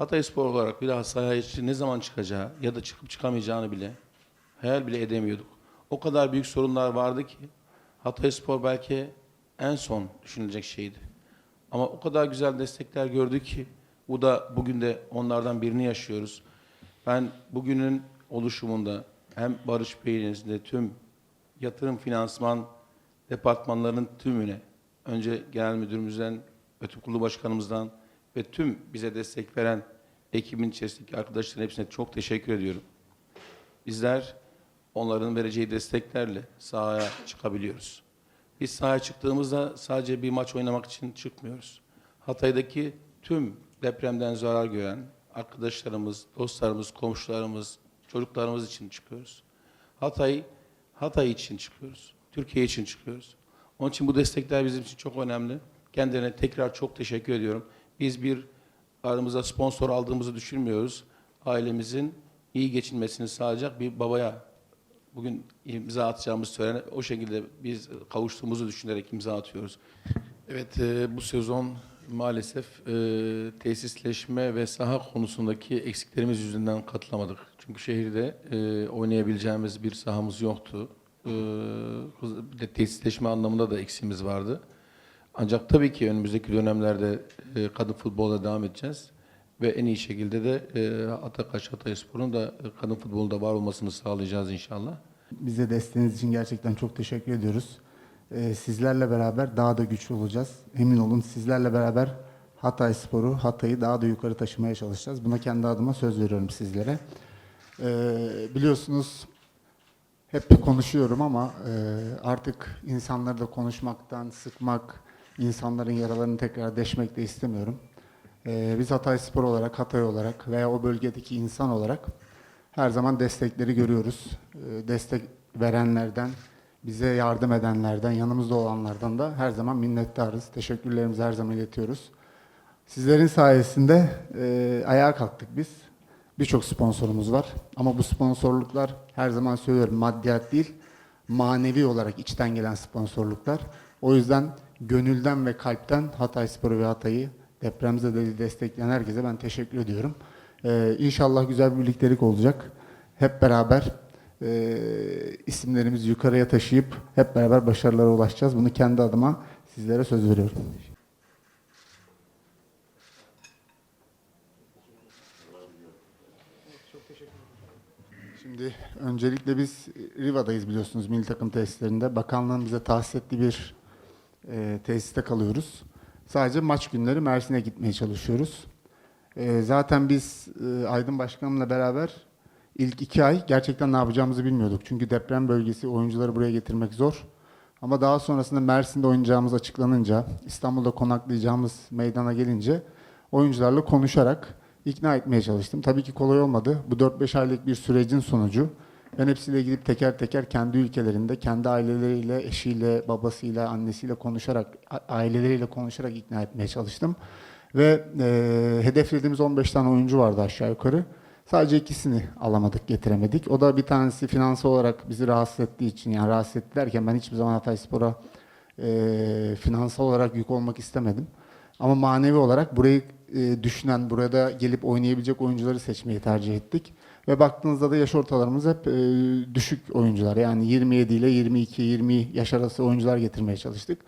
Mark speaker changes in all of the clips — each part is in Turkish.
Speaker 1: Hatay Spor olarak sahaya için ne zaman çıkacağı ya da çıkıp çıkamayacağını bile hayal bile edemiyorduk. O kadar büyük sorunlar vardı ki Hatay Spor belki en son düşünülecek şeydi. Ama o kadar güzel destekler gördük ki bu da bugün de onlardan birini yaşıyoruz. Ben bugünün oluşumunda hem Barış Bey'in tüm yatırım finansman departmanlarının tümüne önce genel müdürümüzden, ötü kurulu başkanımızdan ve tüm bize destek veren ekibin içerisindeki arkadaşların hepsine çok teşekkür ediyorum. Bizler onların vereceği desteklerle sahaya çıkabiliyoruz. Biz sahaya çıktığımızda sadece bir maç oynamak için çıkmıyoruz. Hatay'daki tüm depremden zarar gören arkadaşlarımız, dostlarımız, komşularımız, çocuklarımız için çıkıyoruz. Hatay, Hatay için çıkıyoruz. Türkiye için çıkıyoruz. Onun için bu destekler bizim için çok önemli. Kendilerine tekrar çok teşekkür ediyorum. Biz bir aramıza sponsor aldığımızı düşünmüyoruz. Ailemizin iyi geçinmesini sağlayacak bir babaya bugün imza atacağımız söylenen o şekilde biz kavuştuğumuzu düşünerek imza atıyoruz. Evet e, bu sezon maalesef e, tesisleşme ve saha konusundaki eksiklerimiz yüzünden katılamadık. Çünkü şehirde e, oynayabileceğimiz bir sahamız yoktu. E, tesisleşme anlamında da eksiğimiz vardı. Ancak tabii ki önümüzdeki dönemlerde e, kadın futbola devam edeceğiz. Ve en iyi şekilde de e, Atakaş Hatayspor'un da e, kadın futbolda var olmasını sağlayacağız inşallah.
Speaker 2: Bize desteğiniz için gerçekten çok teşekkür ediyoruz. Ee, sizlerle beraber daha da güçlü olacağız. Emin olun sizlerle beraber Hatay Sporu, Hatay'ı daha da yukarı taşımaya çalışacağız. Buna kendi adıma söz veriyorum sizlere. Biliyorsunuz hep konuşuyorum ama e, artık insanları da konuşmaktan, sıkmak, insanların yaralarını tekrar deşmek de istemiyorum. Ee, biz Hatay Spor olarak, Hatay olarak veya o bölgedeki insan olarak her zaman destekleri görüyoruz. Ee, destek verenlerden, bize yardım edenlerden, yanımızda olanlardan da her zaman minnettarız. Teşekkürlerimizi her zaman iletiyoruz. Sizlerin sayesinde e, ayağa kalktık biz. Birçok sponsorumuz var. Ama bu sponsorluklar her zaman söylüyorum maddiyat değil, manevi olarak içten gelen sponsorluklar. O yüzden gönülden ve kalpten Hatay Sporu ve Hatay'ı depremzedeli destekleyen herkese ben teşekkür ediyorum. Ee, inşallah güzel bir birliktelik olacak. Hep beraber e, isimlerimizi yukarıya taşıyıp hep beraber başarılara ulaşacağız. Bunu kendi adıma sizlere söz veriyorum. Şimdi öncelikle biz Riva'dayız biliyorsunuz milli takım tesislerinde. Bakanlığın bize tahsis ettiği bir e, tesiste kalıyoruz. Sadece maç günleri Mersin'e gitmeye çalışıyoruz. E, zaten biz e, Aydın Başkanımla beraber ilk iki ay gerçekten ne yapacağımızı bilmiyorduk. Çünkü deprem bölgesi oyuncuları buraya getirmek zor. Ama daha sonrasında Mersin'de oynayacağımız açıklanınca, İstanbul'da konaklayacağımız meydana gelince oyuncularla konuşarak ikna etmeye çalıştım. Tabii ki kolay olmadı. Bu 4-5 aylık bir sürecin sonucu. Ben hepsiyle gidip teker teker kendi ülkelerinde, kendi aileleriyle, eşiyle, babasıyla, annesiyle konuşarak, aileleriyle konuşarak ikna etmeye çalıştım. Ve e, hedeflediğimiz 15 tane oyuncu vardı aşağı yukarı. Sadece ikisini alamadık, getiremedik. O da bir tanesi finansal olarak bizi rahatsız ettiği için, yani rahatsız etti derken ben hiçbir zaman Hatay Spor'a e, finansal olarak yük olmak istemedim. Ama manevi olarak burayı e, düşünen, burada gelip oynayabilecek oyuncuları seçmeyi tercih ettik. Ve baktığınızda da yaş ortalarımız hep e, düşük oyuncular. Yani 27 ile 22, 20 yaş arası oyuncular getirmeye çalıştık.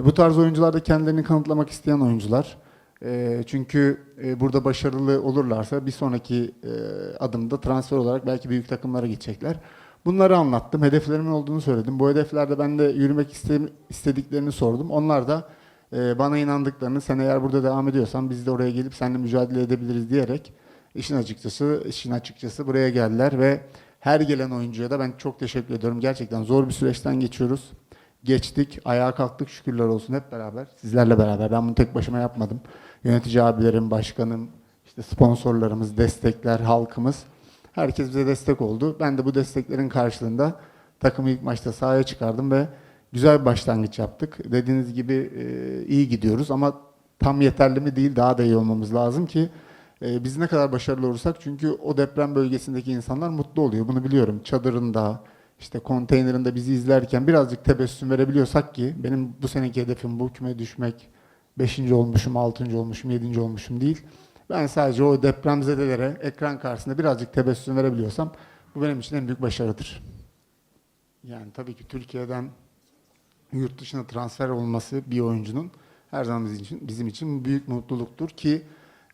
Speaker 2: E, bu tarz oyuncular da kendilerini kanıtlamak isteyen oyuncular. E, çünkü e, burada başarılı olurlarsa bir sonraki e, adımda transfer olarak belki büyük takımlara gidecekler. Bunları anlattım. Hedeflerimin olduğunu söyledim. Bu hedeflerde ben de yürümek iste- istediklerini sordum. Onlar da e, bana inandıklarını, sen eğer burada devam ediyorsan biz de oraya gelip seninle mücadele edebiliriz diyerek işin açıkçası, işin açıkçası buraya geldiler ve her gelen oyuncuya da ben çok teşekkür ediyorum. Gerçekten zor bir süreçten geçiyoruz. Geçtik, ayağa kalktık şükürler olsun hep beraber. Sizlerle beraber. Ben bunu tek başıma yapmadım. Yönetici abilerim, başkanım, işte sponsorlarımız, destekler, halkımız. Herkes bize destek oldu. Ben de bu desteklerin karşılığında takımı ilk maçta sahaya çıkardım ve güzel bir başlangıç yaptık. Dediğiniz gibi iyi gidiyoruz ama tam yeterli mi değil daha da iyi olmamız lazım ki e, biz ne kadar başarılı olursak çünkü o deprem bölgesindeki insanlar mutlu oluyor. Bunu biliyorum. Çadırında, işte konteynerinde bizi izlerken birazcık tebessüm verebiliyorsak ki benim bu seneki hedefim bu küme düşmek. Beşinci olmuşum, altıncı olmuşum, yedinci olmuşum değil. Ben sadece o depremzedelere ekran karşısında birazcık tebessüm verebiliyorsam bu benim için en büyük başarıdır. Yani tabii ki Türkiye'den yurt dışına transfer olması bir oyuncunun her zaman bizim için, bizim için büyük mutluluktur ki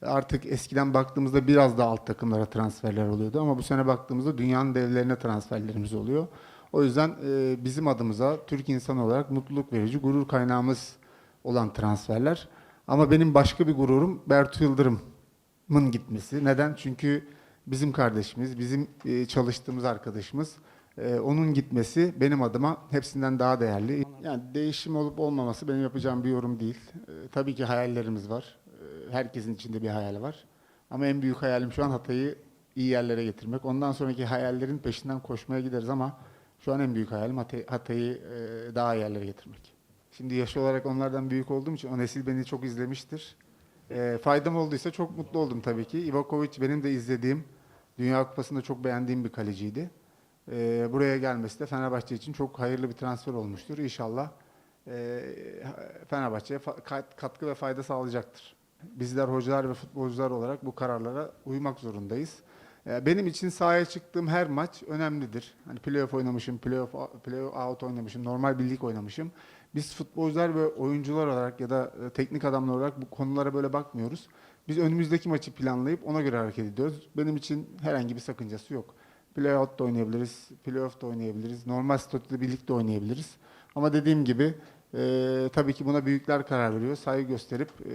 Speaker 2: artık eskiden baktığımızda biraz daha alt takımlara transferler oluyordu ama bu sene baktığımızda dünyanın devlerine transferlerimiz oluyor. O yüzden e, bizim adımıza Türk insanı olarak mutluluk verici, gurur kaynağımız olan transferler. Ama benim başka bir gururum Bertu Yıldırım'ın gitmesi. Neden? Çünkü bizim kardeşimiz, bizim e, çalıştığımız arkadaşımız. E, onun gitmesi benim adıma hepsinden daha değerli. Yani değişim olup olmaması benim yapacağım bir yorum değil. E, tabii ki hayallerimiz var. Herkesin içinde bir hayali var. Ama en büyük hayalim şu an Hatay'ı iyi yerlere getirmek. Ondan sonraki hayallerin peşinden koşmaya gideriz ama şu an en büyük hayalim Hatay- Hatay'ı e, daha iyi yerlere getirmek. Şimdi yaş olarak onlardan büyük olduğum için o nesil beni çok izlemiştir. E, faydam olduysa çok mutlu oldum tabii ki. Ivakovic benim de izlediğim, Dünya Kupası'nda çok beğendiğim bir kaleciydi. E, buraya gelmesi de Fenerbahçe için çok hayırlı bir transfer olmuştur. İnşallah e, Fenerbahçe'ye katkı ve fayda sağlayacaktır. Bizler hocalar ve futbolcular olarak bu kararlara uymak zorundayız. E, Benim için sahaya çıktığım her maç önemlidir. Hani playoff oynamışım, playoff, playoff out oynamışım, normal bir lig oynamışım. Biz futbolcular ve oyuncular olarak ya da e, teknik adamlar olarak bu konulara böyle bakmıyoruz. Biz önümüzdeki maçı planlayıp ona göre hareket ediyoruz. Benim için herhangi bir sakıncası yok. Playout da oynayabiliriz, playoff da oynayabiliriz, normal statüde bir ligde oynayabiliriz. Ama dediğim gibi e, tabii ki buna büyükler karar veriyor. Saygı gösterip e,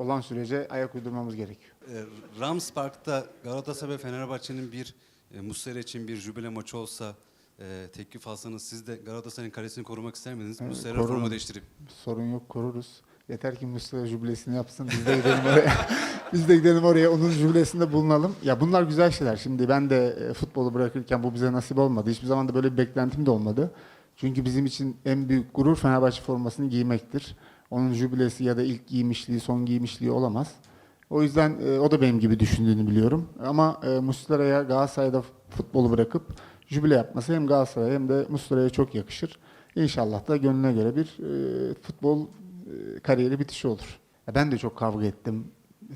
Speaker 2: olan sürece ayak uydurmamız gerekiyor.
Speaker 3: E, Rams Park'ta Galatasaray Fenerbahçe'nin bir e, Muslera için bir jübile maçı olsa e, teklif alsanız siz de Galatasaray'ın kalesini korumak ister miydiniz?
Speaker 2: Evet,
Speaker 3: Muslera forma değiştirip.
Speaker 2: Sorun yok koruruz. Yeter ki Mustafa jübilesini yapsın. Biz de gidelim oraya. Biz de gidelim oraya onun jübilesinde bulunalım. Ya bunlar güzel şeyler. Şimdi ben de e, futbolu bırakırken bu bize nasip olmadı. Hiçbir zaman da böyle bir beklentim de olmadı. Çünkü bizim için en büyük gurur Fenerbahçe formasını giymektir. Onun jübilesi ya da ilk giymişliği, son giymişliği olamaz. O yüzden e, o da benim gibi düşündüğünü biliyorum. Ama e, Muslera'ya Galatasaray'da futbolu bırakıp jübile yapması hem Galatasaray'a hem de Muslera'ya çok yakışır. İnşallah da gönlüne göre bir e, futbol e, kariyeri bitişi olur. Ya Ben de çok kavga ettim,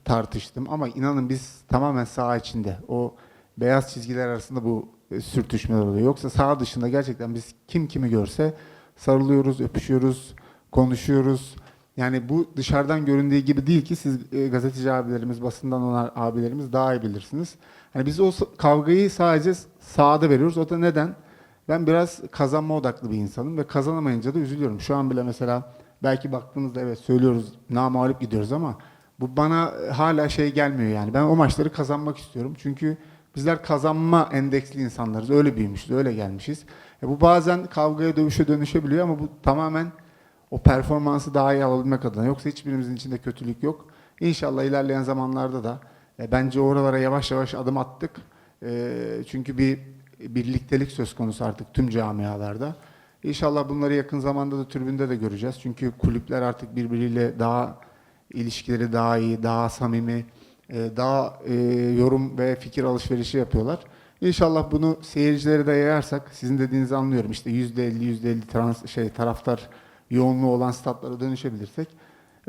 Speaker 2: tartıştım ama inanın biz tamamen saha içinde. O beyaz çizgiler arasında bu sürtüşmeler oluyor. Yoksa saha dışında gerçekten biz kim kimi görse sarılıyoruz, öpüşüyoruz, konuşuyoruz. Yani bu dışarıdan göründüğü gibi değil ki siz e, gazeteci abilerimiz, basından olan abilerimiz daha iyi bilirsiniz. Hani biz o kavgayı sadece sahada veriyoruz. O da neden? Ben biraz kazanma odaklı bir insanım ve kazanamayınca da üzülüyorum. Şu an bile mesela belki baktığınızda evet söylüyoruz namalip gidiyoruz ama bu bana e, hala şey gelmiyor yani. Ben o maçları kazanmak istiyorum. Çünkü bizler kazanma endeksli insanlarız. Öyle büyümüşüz, öyle gelmişiz. E bu bazen kavgaya, dövüşe dönüşebiliyor ama bu tamamen o performansı daha iyi alabilmek adına. Yoksa hiçbirimizin içinde kötülük yok. İnşallah ilerleyen zamanlarda da e, bence oralara yavaş yavaş adım attık. E, çünkü bir birliktelik söz konusu artık tüm camialarda. İnşallah bunları yakın zamanda da tribünde de göreceğiz. Çünkü kulüpler artık birbiriyle daha ilişkileri daha iyi, daha samimi, daha e, yorum ve fikir alışverişi yapıyorlar. İnşallah bunu seyircilere de yayarsak, sizin dediğinizi anlıyorum. İşte %50, %50 trans, şey, taraftar yoğunluğu olan statlara dönüşebilirsek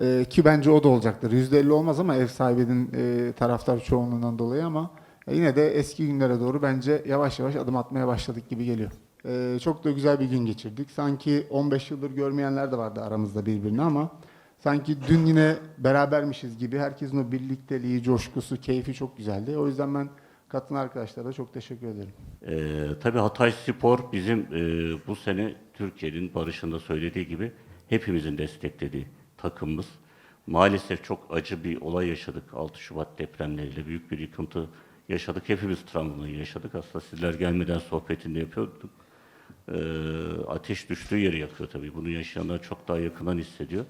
Speaker 2: e, ki bence o da olacaktır. %50 olmaz ama ev sahibinin e, taraftar çoğunluğundan dolayı ama e, yine de eski günlere doğru bence yavaş yavaş adım atmaya başladık gibi geliyor. E, çok da güzel bir gün geçirdik. Sanki 15 yıldır görmeyenler de vardı aramızda birbirini ama sanki dün yine berabermişiz gibi herkesin o birlikteliği, coşkusu, keyfi çok güzeldi. O yüzden ben katılan arkadaşlara çok teşekkür ederim.
Speaker 4: Ee, tabii Hatay Spor bizim e, bu sene Türkiye'nin barışında söylediği gibi hepimizin desteklediği takımımız. Maalesef çok acı bir olay yaşadık 6 Şubat depremleriyle büyük bir yıkıntı yaşadık. Hepimiz travmayı yaşadık. Aslında sizler gelmeden sohbetinde yapıyorduk. Ee, ateş düştüğü yeri yakıyor tabii. Bunu yaşayanlar çok daha yakından hissediyor.